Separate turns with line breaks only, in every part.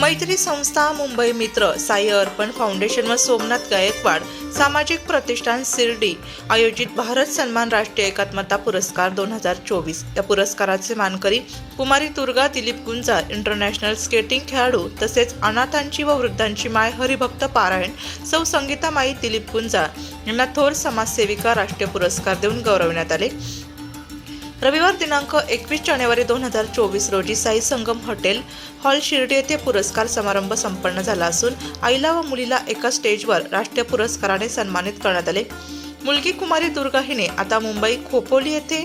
मैत्री संस्था मुंबई मित्र साई अर्पण फाउंडेशन व सोमनाथ गायकवाड सामाजिक प्रतिष्ठान शिर्डी आयोजित भारत सन्मान राष्ट्रीय एकात्मता पुरस्कार दोन हजार चोवीस. या पुरस्काराचे मानकरी कुमारी दुर्गा दिलीप गुंजार इंटरनॅशनल स्केटिंग खेळाडू तसेच अनाथांची व वृद्धांची माय हरिभक्त पारायण सौ संगीतामाई दिलीप गुंजार यांना थोर समाजसेविका राष्ट्रीय पुरस्कार देऊन गौरवण्यात आले. रविवार दिनांक एकवीस जानेवारी दोन हजार चोवीस रोजी साई संगम हॉटेल हॉल शिर्डी येथे पुरस्कार समारंभ संपन्न झाला असून आईला व मुलीला एका स्टेजवर राष्ट्रीय पुरस्काराने सन्मानित करण्यात आले. मुलगी कुमारी दुर्गा हिने आता मुंबई खोपोली येथे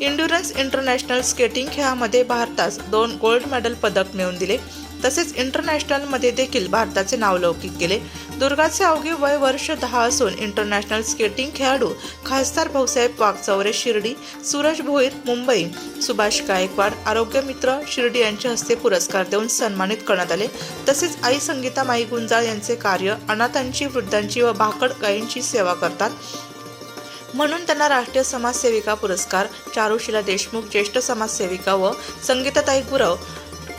इंड्युरन्स इंटरनॅशनल स्केटिंग खेळामध्ये भारतास दोन गोल्ड मेडल पदक मिळवून दिले. तसेच इंटरनॅशनलमध्ये देखील भारताचे नाव लौकिक केले. दुर्गाचे अवघे वय वर्ष दहा असून इंटरनॅशनल स्केटिंग खेळाडू खासदार भाऊसाहेब वाघचौरे शिर्डी सूरज भोईर मुंबई सुभाष गायकवाड आरोग्य मित्र शिर्डी यांच्या हस्ते पुरस्कार देऊन सन्मानित करण्यात आले. तसेच आई संगीता माई गुंजाळ यांचे कार्य अनाथांची वृद्धांची व भाकड गायींची सेवा करतात. म्हणून त्यांना राष्ट्रीय समाजसेविका पुरस्कार चारुशिला देशमुख ज्येष्ठ समाजसेविका व संगीताताई गुरव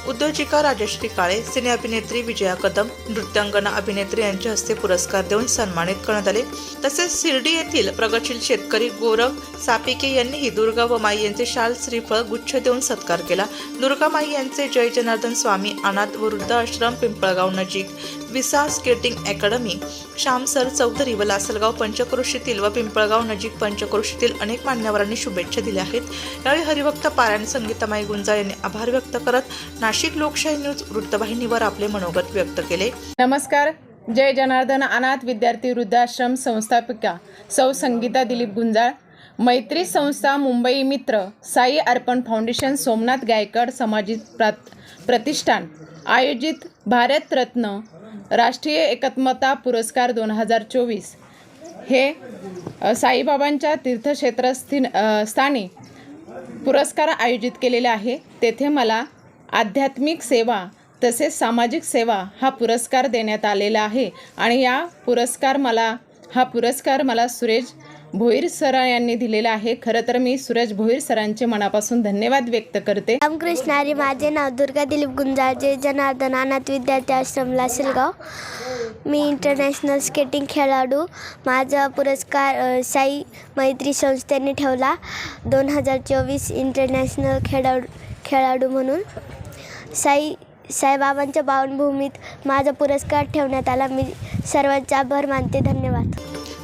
उद्योजिका राजश्री काळे सिने अभिनेत्री विजया कदम नृत्यांगना अभिनेत्री यांच्या हस्ते पुरस्कार देऊन सन्मानित करण्यात आले. तसेच शिर्डी येथील प्रगतशील शेतकरी गोरव सापिके यांनीही दुर्गा व माई यांचे शाल श्रीफळ गुच्छ देऊन सत्कार केला. दुर्गा माई यांचे जय जनार्दन स्वामी अनाथ वृद्ध आश्रम पिंपळगाव नजीक. विसा स्केटिंग अकॅडमी श्यामसर चौधरी व लासलगाव पंचक्रोशीतील व पिंपळगाव नजीक पंचक्रोशीतील अनेक मान्यवरांनी शुभेच्छा दिल्या आहेत. यावेळी हरिभक्त पारायण संगीतामाई गुंजाळ यांनी आभार व्यक्त करत नाशिक लोकशाही न्यूज वृत्तवाहिनीवर आपले मनोगत व्यक्त केले.
नमस्कार. जय जनार्दन अनाथ विद्यार्थी वृद्धाश्रम संस्थापिका सौ संगीता दिलीप गुंजाळ मैत्री संस्था मुंबई मित्र साई अर्पण फाउंडेशन सोमनाथ गायकड सामाजिक प्रा प्रतिष्ठान आयोजित भारतरत्न राष्ट्रीय एकात्मता पुरस्कार दोन हजार चोवीस. हे साईबाबांच्या तीर्थक्षेत्रस्थी अ, स्थानी पुरस्कार आयोजित केलेले आहे. तेथे मला आध्यात्मिक सेवा तसेच सामाजिक सेवा हा पुरस्कार देण्यात आलेला आहे. आणि या पुरस्कार मला हा पुरस्कार मला सुरेश भोईर सर यांनी दिलेला आहे. खरं तर मी सूरज भोईर सरांचे मनापासून धन्यवाद व्यक्त करते.
रामकृष्णारी माझे नाव दुर्गा दिलीप गुंजाळजे जनार्दन अनाथ विद्यार्थी आश्रम लासलगाव. मी इंटरनॅशनल स्केटिंग खेळाडू. माझा पुरस्कार साई मैत्री संस्थेने ठेवला. दोन हजार चोवीस इंटरनॅशनल खेळाडू खेळाडू म्हणून. साई साईबाबांच्या पावनभूमीत माझा पुरस्कार ठेवण्यात आला. मी सर्वांचा आभार मानते. धन्यवाद.